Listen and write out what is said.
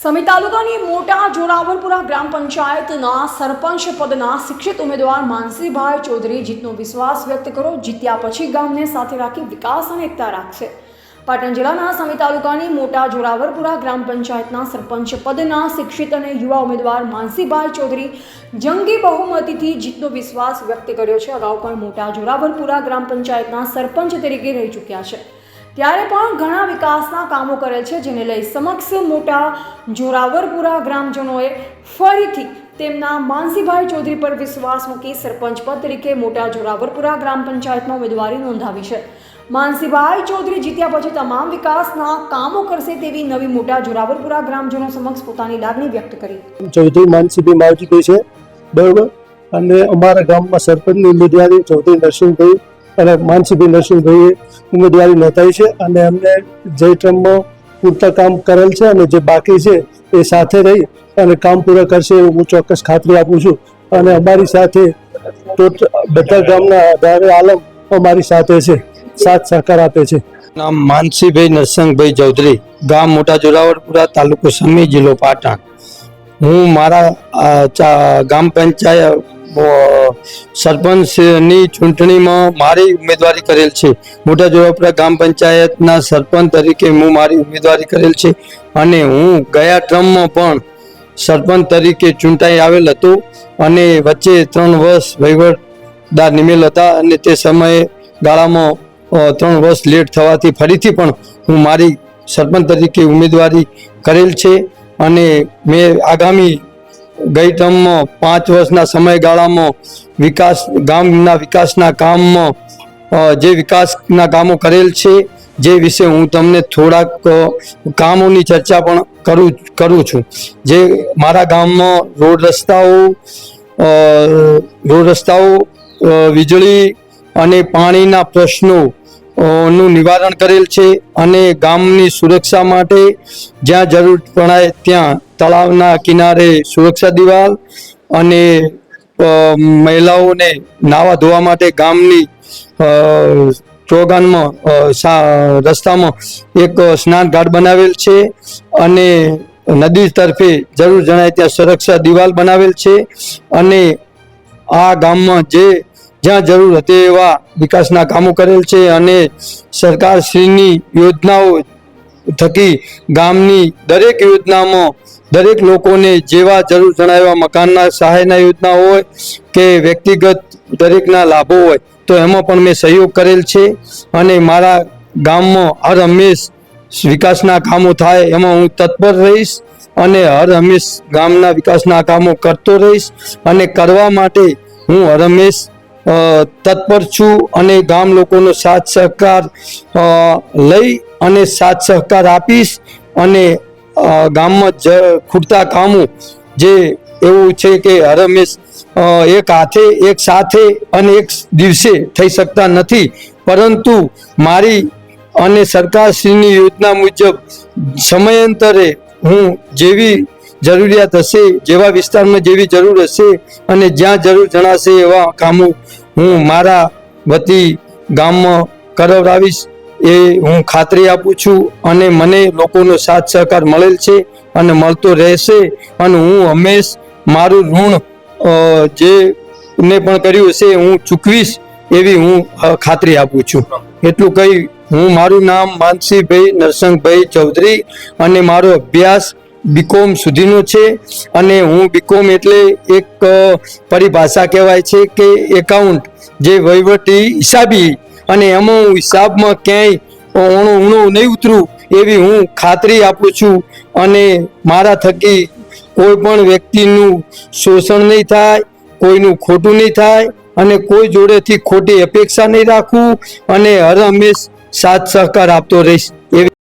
સમી તાલુકાની મોટા જોરાવરપુરા ગ્રામ પંચાયતના સરપંચ પદના શિક્ષિત ઉમેદવાર માનસીભાઈ ચૌધરી જીતનો વિશ્વાસ વ્યક્ત કરો. જીત્યા પછી ગામને સાથે રાખી વિકાસ અને એકતા રાખશે. પાટણ જિલ્લાના સમી તાલુકાની મોટા જોરાવરપુરા ગ્રામ પંચાયતના સરપંચ પદના શિક્ષિત અને યુવા ઉમેદવાર માનસીભાઈ ચૌધરી જંગી બહુમતીથી જીતનો વિશ્વાસ વ્યક્ત કર્યો છે. અગાઉ પણ મોટા જોરાવરપુરા ગ્રામ પંચાયતના સરપંચ તરીકે રહી ચૂક્યા છે. ત્યારે પણ ઘણા વિકાસના કામો કરેલ છે, જેને લઈ સમક્ષ મોટા જોરાવરપુરા ગ્રામજનોએ ફરીથી તેમના માનસીભાઈ ચૌધરી પર વિશ્વાસ મૂકી સરપંચ પદ તરીકે મોટા જોરાવરપુરા ગ્રામ પંચાયતમાં ઉમેદવારી નોંધાવી છે. માનસીભાઈ ચૌધરી જીત્યા પછી તમામ વિકાસના કામો કરશે તેવી નવી મોટા જોરાવરપુરા ગ્રામજનો સમક્ષ પોતાની લાગણી વ્યક્ત કરી. ચૌધરી માનસીભાઈ માવજીભાઈ છે, બરોબર? અને અમારા ગામમાં સરપંચની ઉમેદવારી ચૌધરી નરસિંહભાઈ અને માનસીભાઈ નરસિંહભાઈએ ઉમેદવારી નોંધાઈ છે અને અમને જે ટર્મમાં પૂરતા કામ કરેલ છે અને જે બાકી છે એ સાથે રહી અને કામ પૂરા કરશે એવું હું ચોક્કસ ખાતરી આપું છું. અને અમારી સાથે બધા ગામના આધારે આલમ અમારી સાથે છે. સાથ સહકાર આપે છે. નામ માનસીભાઈ નરસંગભાઈ ચૌધરી, ગામ મોટા જોરાવરપુરા, તાલુકો સમી જિલ્લો પાટણ. હું મારા ગામ પંચાયત સરપંચની ચૂંટણીમાં મારી ઉમેદવારી કરેલ છે. મોટા જોરાવરપુરા ગામ પંચાયતના સરપંચ તરીકે હું મારી ઉમેદવારી કરેલ છે અને હું ગયા ટ્રમમાં પણ સરપંચ તરીકે ચૂંટાઈ આવેલ હતો અને વચ્ચે ત્રણ વર્ષ વહીવટદાર નિમેલ હતા અને તે સમયે ગાળામાં ત્રણ વર્ષ લેટ થવાથી ફરીથી પણ હું મારી સરપંચ તરીકે ઉમેદવારી કરેલ છે અને મેં આગામી ગઈ પાંચ વર્ષના સમયગાળામાં વિકાસ, ગામના વિકાસના કામમાં જે વિકાસના કામો કરેલ છે, જે વિશે હું તમને થોડાક કામોની ચર્ચા પણ કરું કરું છું. જે મારા ગામમાં રોડ રસ્તાઓ રોડ રસ્તાઓ વીજળી અને પાણીના પ્રશ્નો નું નિવારણ કરેલ છે અને ગામની સુરક્ષા માટે જ્યાં જરૂર પડાય ત્યાં તળાવના કિનારે સુરક્ષા દિવાલ અને મહિલાઓને નાવા ધોવા માટે ગામની ચોગાનમાં રસ્તામાં એક સ્નાન ઘાટ બનાવેલ છે અને નદી તરફે જરૂર જણાય ત્યાં સુરક્ષા દિવાલ બનાવેલ છે અને આ ગામમાં જે જ્યાં જરૂર હતી એવા વિકાસના કામો કરેલ છે અને સરકારશ્રીની યોજનાઓ થકી ગામની દરેક યોજનામાં દરેક લોકોને જેવા જરૂર જણાવ્યા મકાનના સહાયના યોજના હોય કે વ્યક્તિગત દરેકના લાભો હોય, તો એમાં પણ મેં સહયોગ કરેલ છે અને મારા ગામમાં હર હંમેશ વિકાસના કામો થાય એમાં હું તત્પર રહીશ અને હર હંમેશ ગામના વિકાસના કામો કરતો રહીશ અને કરવા માટે હું હર હંમેશ તત્પર છું અને ગામ લોકોનો સાથ સહકાર લઈ અને સાથ સહકાર આપીશ અને ગામમાં જ ખૂટતા કામો જે એવું છે કે હર એક હાથે, એક સાથે અને એક દિવસે થઈ શકતા નથી. પરંતુ મારી અને સરકારશ્રીની યોજના મુજબ સમયાંતરે હું જેવી જરૂરિયાત હશે, જેવા વિસ્તારમાં જેવી જરૂર હશે અને જ્યાં જરૂર જણાશે એવા કામો હું મારા વતી ગામમાં કરાવડાવીશ એ હું ખાતરી આપું છું અને મને લોકોનો સાથ સહકાર મળેલ છે અને મળતો રહેશે અને હું હંમેશ મારું ઋણ જે ને પણ કર્યું હશે હું ચૂકવીશ એવી હું ખાતરી આપું છું. એટલું કહી હું મારું નામ માનસીભાઈ નરસંગભાઈ ચૌધરી અને મારો અભ્યાસ બીકોમ સુધીનો છે અને હું બીકોમ એટલે એક પરિભાષા કહેવાય છે કે એકાઉન્ટ જે વહીવટી હિસાબી અને એમાં હું હિસાબમાં ક્યાંય ઊણું ઊણું નહીં ઉતરું એવી હું ખાતરી આપું છું અને મારા થકી કોઈ પણ વ્યક્તિનું શોષણ નહીં થાય, કોઈનું ખોટું નહીં થાય અને કોઈ જોડેથી ખોટી અપેક્ષા નહીં રાખવું અને હર હંમેશ સાથ સહકાર આપતો રહીશ.